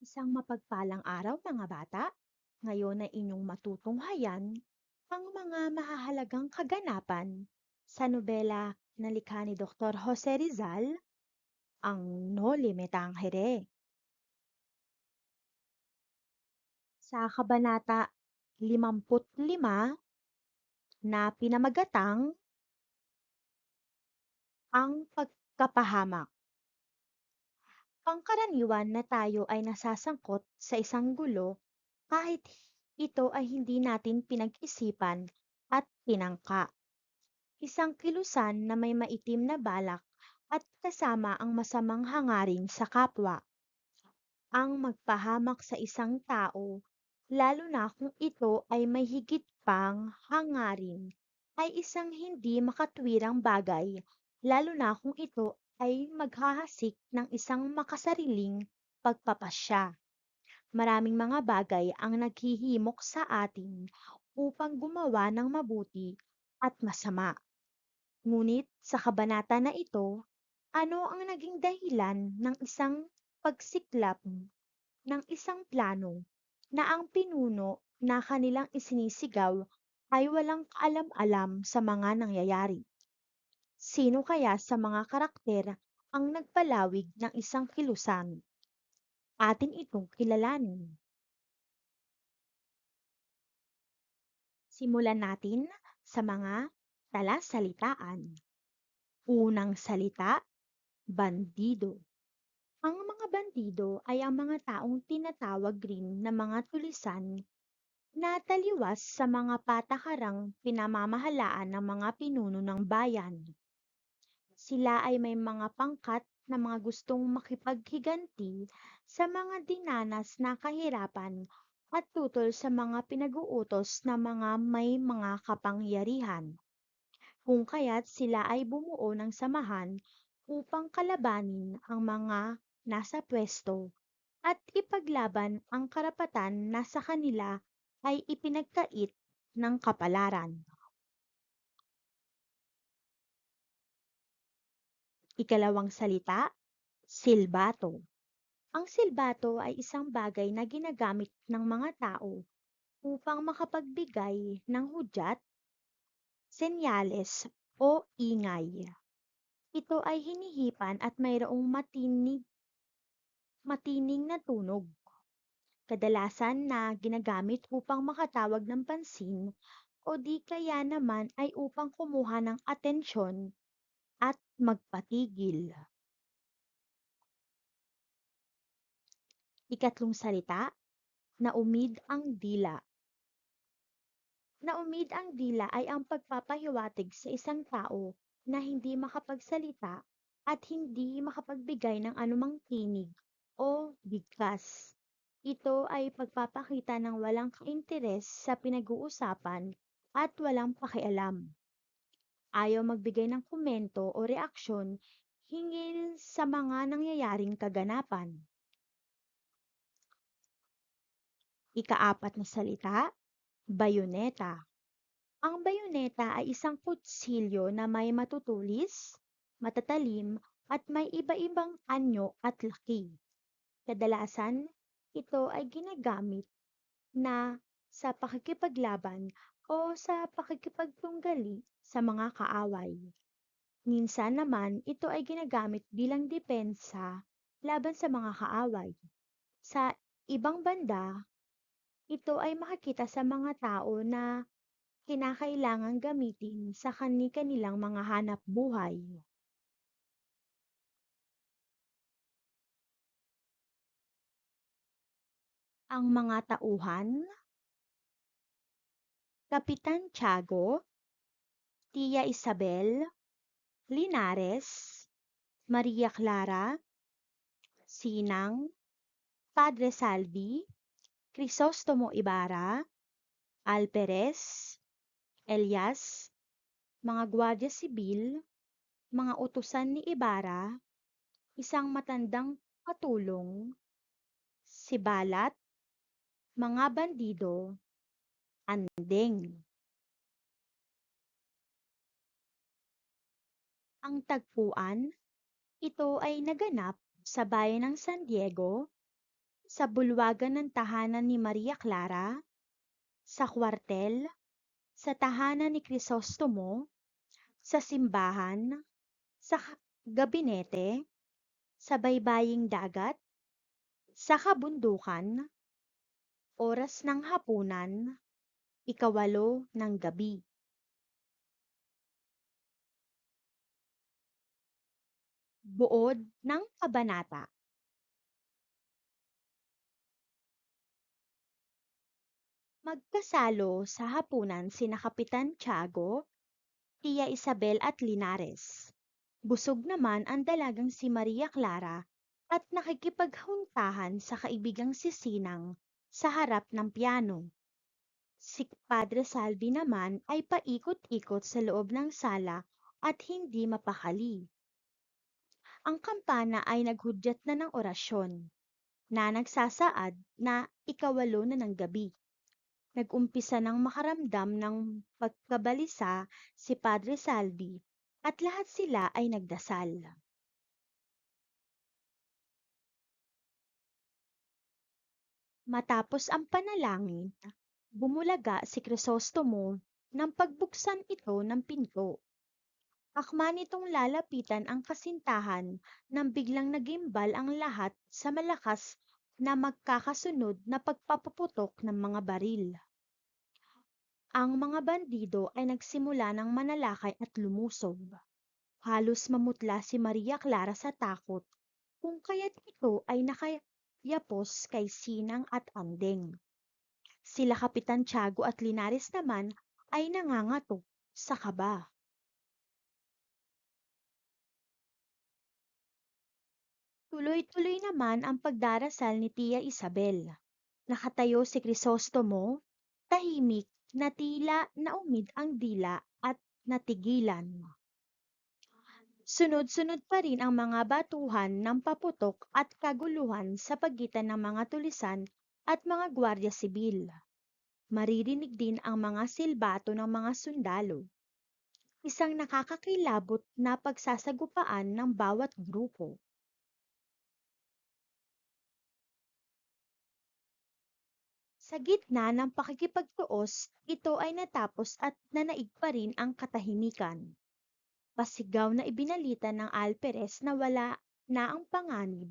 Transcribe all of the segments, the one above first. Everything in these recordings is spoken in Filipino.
Isang mapagpalang araw mga bata. Ngayon ay inyong matutunghayan ang mga mahahalagang kaganapan sa nobela na likha ni Dr. Jose Rizal, ang Noli Me Tangere. Sa kabanata 55 na pinamagatang ang pagkapahamak. Pangkaraniwan na tayo ay nasasangkot sa isang gulo kahit ito ay hindi natin pinag-isipan at pinangka. Isang kilusan na may maitim na balak at kasama ang masamang hangarin sa kapwa. Ang magpahamak sa isang tao, lalo na kung ito ay may higit pang hangarin, ay isang hindi makatwirang bagay, lalo na kung ito ay maghahasik ng isang makasariling pagpapasya. Maraming mga bagay ang naghihimok sa atin upang gumawa ng mabuti at masama. Ngunit sa kabanata na ito, ano ang naging dahilan ng isang pagsiklap ng isang plano na ang pinuno na kanilang isinisigaw ay walang kaalam-alam sa mga nangyayari? Sino kaya sa mga karakter ang nagpalawig ng isang kilusan? Atin itong kilalanin. Simulan natin sa mga talasalitaan. Unang salita, bandido. Ang mga bandido ay ang mga taong tinatawag rin na mga tulisan na taliwas sa mga patakarang pinamamahalaan ng mga pinuno ng bayan. Sila ay may mga pangkat na mga gustong makipaghiganti sa mga dinanas na kahirapan at tutol sa mga pinag-uutos na mga may mga kapangyarihan. Kung kaya't sila ay bumuo ng samahan upang kalabanin ang mga nasa pwesto at ipaglaban ang karapatan na sa kanila ay ipinagkait ng kapalaran. Ikalawang salita, silbato. Ang silbato ay isang bagay na ginagamit ng mga tao upang makapagbigay ng hudyat, senyales o ingay. Ito ay hinihipan at mayroong matinig, matining na tunog. Kadalasan na ginagamit upang makatawag ng pansin o di kaya naman ay upang kumuha ng atensyon at magpatigil. Ikatlong salita, naumid ang dila. Naumid ang dila ay ang pagpapahiwatig sa isang tao na hindi makapagsalita at hindi makapagbigay ng anumang tinig o bigkas. Ito ay pagpapakita ng walang kainteres sa pinag-uusapan at walang pakialam. Ayaw magbigay ng komento o reaksyon hinggil sa mga nangyayaring kaganapan. Ikaapat na salita, bayoneta. Ang bayoneta ay isang kutsilyo na may matutulis, matatalim, at may iba-ibang anyo at laki. Kadalasan, ito ay ginagamit na sa pakikipaglaban o sa pakikipagtunggali sa mga kaaway. Minsan naman, ito ay ginagamit bilang depensa laban sa mga kaaway. Sa ibang banda, ito ay makikita sa mga tao na kinakailangang gamitin sa kani-kanilang mga hanap buhay. Ang mga tauhan Kapitan Tiago, Tia Isabel, Linares, Maria Clara, Sinang, Padre Salvi, Crisostomo Ibarra, Al Perez, Elias, mga gwardiya sibil, mga utusan ni Ibarra, isang matandang katulong, si Balat, mga bandido, andeng. Ang tagpuan, ito ay naganap sa bayan ng San Diego Sa bulwagan ng tahanan ni Maria Clara, sa kwartel, sa tahanan ni Crisostomo, sa simbahan, sa gabinete, sa baybaying dagat, sa kabundukan, oras ng hapunan, ikawalo ng gabi. Buod ng Kabanata Magkasalo sa hapunan sina Kapitan Tiago, Tia Isabel at Linares. Busog naman ang dalagang si Maria Clara at nakikipaghuntahan sa kaibigang si Sinang sa harap ng piano. Si Padre Salvi naman ay paikot-ikot sa loob ng sala at hindi mapakali. Ang kampana ay naghudyat na ng orasyon na nagsasaad na ikawalo na ng gabi. Nag-umpisa ng makaramdam ng pagkabalisa si Padre Salvi at lahat sila ay nagdasal. Matapos ang panalangin, bumulaga si Crisostomo nang pagbuksan ito ng pinto. Akma nitong lalapitan ang kasintahan nang biglang nagimbal ang lahat sa malakas na magkakasunod na pagpapaputok ng mga baril. Ang mga bandido ay nagsimula ng manalakay at lumusob. Halos mamutla si Maria Clara sa takot kung kaya't ito ay nakayapos kay Sinang at Andeng. Sila Kapitan Tiago at Linares naman ay nangangatok sa kaba. Tuloy-tuloy naman ang pagdarasal ni Tia Isabel. Nakatayo si Crisostomo, tahimik na tila naumid ang dila at natigilan. Sunod-sunod pa rin ang mga batuhan ng paputok at kaguluhan sa pagitan ng mga tulisan at mga gwardiya sibil. Maririnig din ang mga silbato ng mga sundalo. Isang nakakakilabot na pagsasagupaan ng bawat grupo. Sa gitna ng pakikipagtuos, ito ay natapos at nanaig pa rin ang katahimikan. Pasigaw na ibinalita ng Alperes na wala na ang panganib,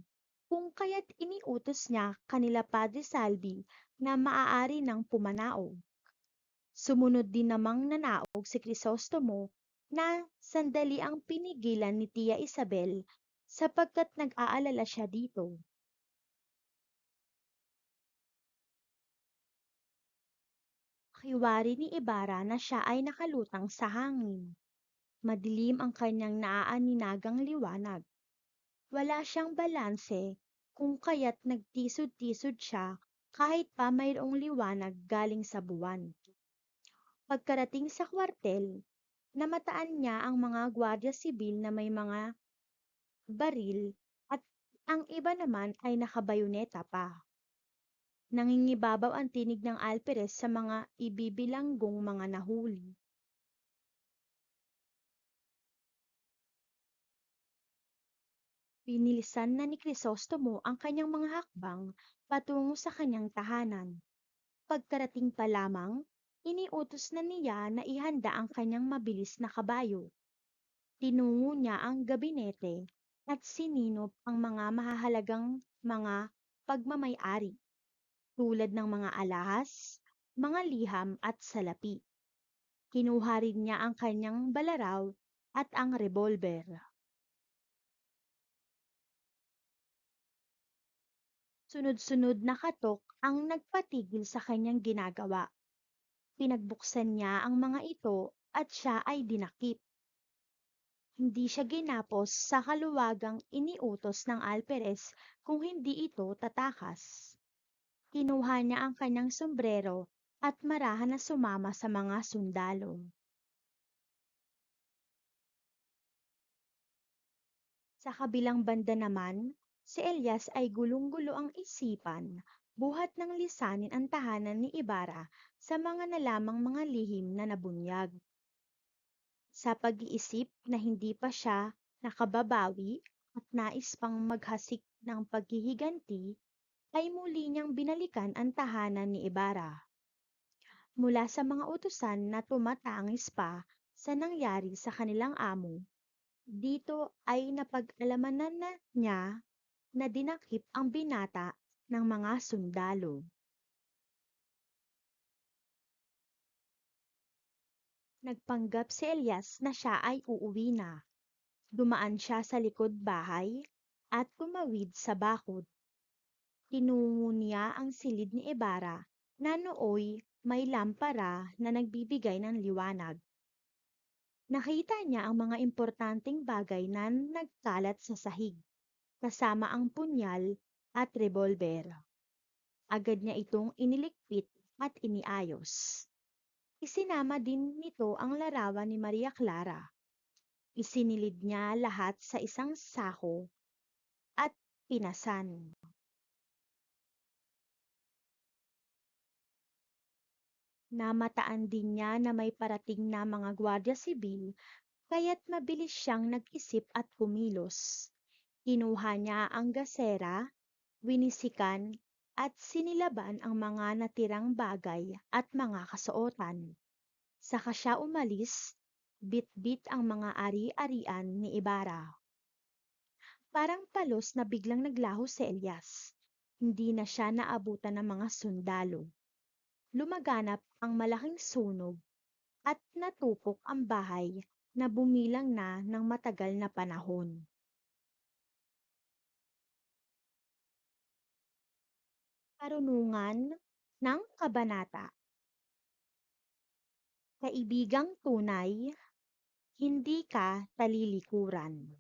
kung kaya't iniutos niya kanila Padre Salvi na maaari ng pumanaog. Sumunod din namang nanaog si Crisostomo na sandali ang pinigilan ni Tia Isabel sapagkat nag-aalala siya dito. Kiwari ni Ibarra na siya ay nakalutang sa hangin. Madilim ang kanyang naaaninagang liwanag. Wala siyang balanse kung kaya't nagtisod-tisod siya kahit pa mayroong liwanag galing sa buwan. Pagkarating sa kwartel, namataan niya ang mga gwardiya sibil na may mga baril at ang iba naman ay nakabayoneta pa. Nangingibabaw ang tinig ng alperes sa mga ibibilanggong mga nahuli. Pinilisan na ni Crisostomo ang kanyang mga hakbang patungo sa kanyang tahanan. Pagkarating pa lamang, iniutos na niya na ihanda ang kanyang mabilis na kabayo. Tinungo niya ang gabinete at sininop ang mga mahahalagang mga pagmamayari tulad ng mga alahas, mga liham at salapi. Kinuha rin niya ang kanyang balaraw at ang revolver. Sunod-sunod na katok ang nagpatigil sa kanyang ginagawa. Pinagbuksan niya ang mga ito at siya ay dinakip. Hindi siya ginapos sa kaluwagang iniutos ng Alperes kung hindi ito tatakas. Kinuha niya ang kanyang sombrero at marahan na sumama sa mga sundalo. Sa kabilang banda naman, si Elias ay gulong-gulo ang isipan, buhat ng lisanin ang tahanan ni Ibarra sa mga nalamang mga lihim na nabunyag. Sa pag-iisip na hindi pa siya nakababawi at nais pang maghasik ng paghihiganti, ay muli niyang binalikan ang tahanan ni Ibarra. Mula sa mga utusan na tumatangis pa sa nangyari sa kanilang amo, dito ay napag-alamanan na niya na dinakip ang binata ng mga sundalo. Nagpanggap si Elias na siya ay uuwi na. Dumaan siya sa likod bahay at tumawid sa bakod. Tinungo niya ang silid ni Ibarra na nooy may lampara na nagbibigay ng liwanag. Nakita niya ang mga importanteng bagay na nagkalat sa sahig, kasama ang punyal at revolver. Agad niya itong inilikpit at iniayos. Isinama din nito ang larawan ni Maria Clara. Isinilid niya lahat sa isang sako at pinasan. Namataan din niya na may parating na mga gwardiya sibil kaya't mabilis siyang nag-isip at kumilos. Kinuha niya ang gasera, winisikan at sinilaban ang mga natirang bagay at mga kasuotan. Saka siya umalis, bit-bit ang mga ari-arian ni Ibarra. Parang palos na biglang naglaho si Elias. Hindi na siya naabutan ng mga sundalo. Lumaganap ang malaking sunog at natupok ang bahay na bumilang na ng matagal na panahon. Karunungan ng Kabanata Kaibigang tunay, hindi ka talilikuran.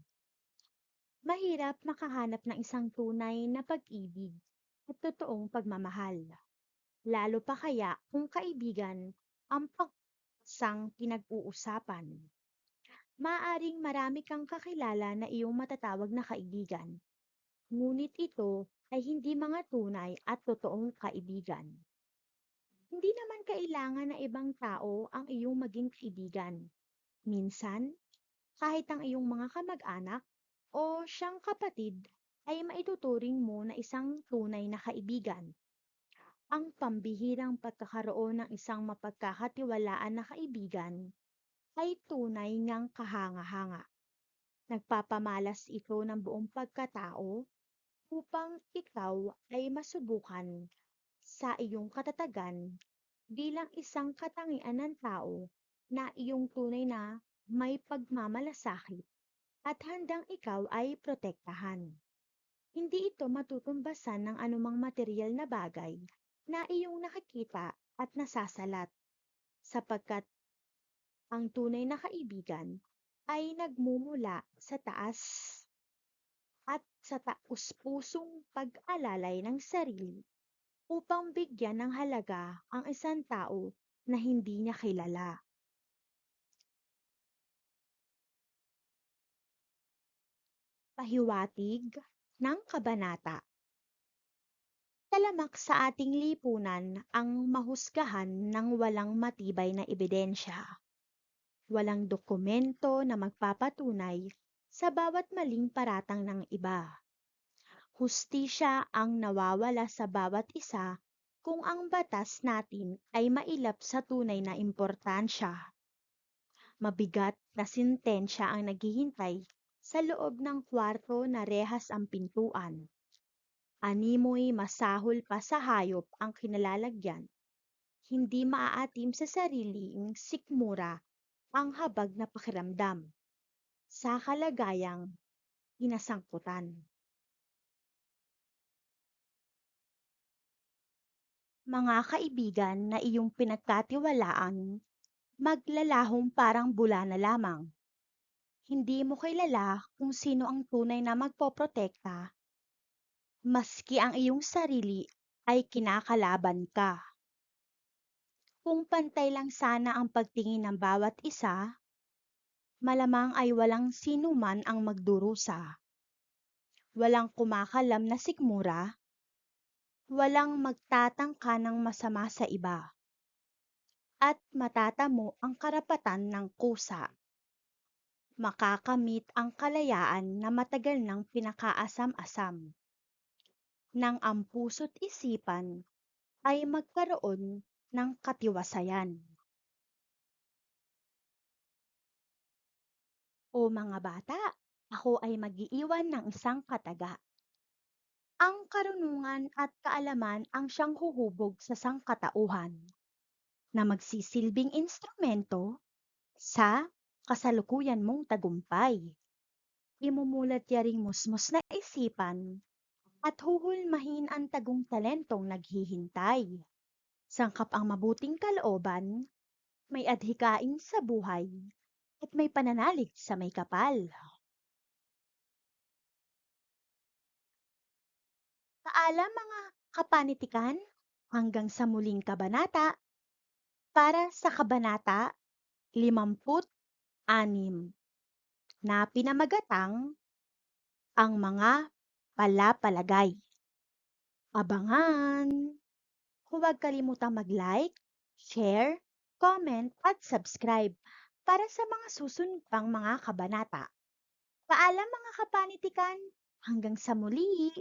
Mahirap makahanap ng isang tunay na pag-ibig at totoong pagmamahal lalo pa kaya kung kaibigan ang pagsang pinag-uusapan. Maaring marami kang kakilala na iyong matatawag na kaibigan, ngunit ito ay hindi mga tunay at totoong kaibigan. Hindi naman kailangan na ibang tao ang iyong maging kaibigan. Minsan, kahit ang iyong mga kamag-anak o siyang kapatid ay maituturing mo na isang tunay na kaibigan ang pambihirang pagkakaroon ng isang mapagkakatiwalaan na kaibigan ay tunay ngang kahanga-hanga. Nagpapamalas ito ng buong pagkatao upang ikaw ay masubukan sa iyong katatagan bilang isang katangian ng tao na iyong tunay na may pagmamalasakit at handang ikaw ay protektahan. Hindi ito matutumbasan ng anumang material na bagay na iyong nakikita at nasasalat sapagkat ang tunay na kaibigan ay nagmumula sa taas at sa taus-pusong pag-alalay ng sarili upang bigyan ng halaga ang isang tao na hindi niya kilala. Pahiwatig ng Kabanata Talamak sa ating lipunan ang mahusgahan ng walang matibay na ebidensya. Walang dokumento na magpapatunay sa bawat maling paratang ng iba. Hustisya ang nawawala sa bawat isa kung ang batas natin ay mailap sa tunay na importansya. Mabigat na sintensya ang naghihintay sa loob ng kwarto na rehas ang pintuan Animoy masahol pa sa hayop ang kinalalagyan, hindi maaatim sa sariling sikmura ang habag na pakiramdam sa kalagayang inasangkutan. Mga kaibigan na iyong pinagkatiwalaan, maglalahong parang bula na lamang. Hindi mo kilala kung sino ang tunay na magpoprotekta maski ang iyong sarili ay kinakalaban ka. Kung pantay lang sana ang pagtingin ng bawat isa, malamang ay walang sino man ang magdurusa. Walang kumakalam na sikmura, walang magtatangka ng masama sa iba, at matatamo ang karapatan ng kusa. Makakamit ang kalayaan na matagal nang pinakaasam-asam ng ang puso't isipan ay magkaroon ng katiwasayan. O mga bata, ako ay mag-iiwan ng isang kataga. Ang karunungan at kaalaman ang siyang huhubog sa sangkatauhan na magsisilbing instrumento sa kasalukuyan mong tagumpay. Imumulat yaring musmos na isipan at huhulmahin ang tagong talentong naghihintay. Sangkap ang mabuting kalooban, may adhikain sa buhay, at may pananalig sa may kapal. Paalam mga kapanitikan hanggang sa muling kabanata para sa kabanata 56 na pinamagatang ang mga palapalagay. Abangan! Huwag kalimutang mag-like, share, comment at subscribe para sa mga susunod pang mga kabanata. Paalam mga kapanitikan, hanggang sa muli!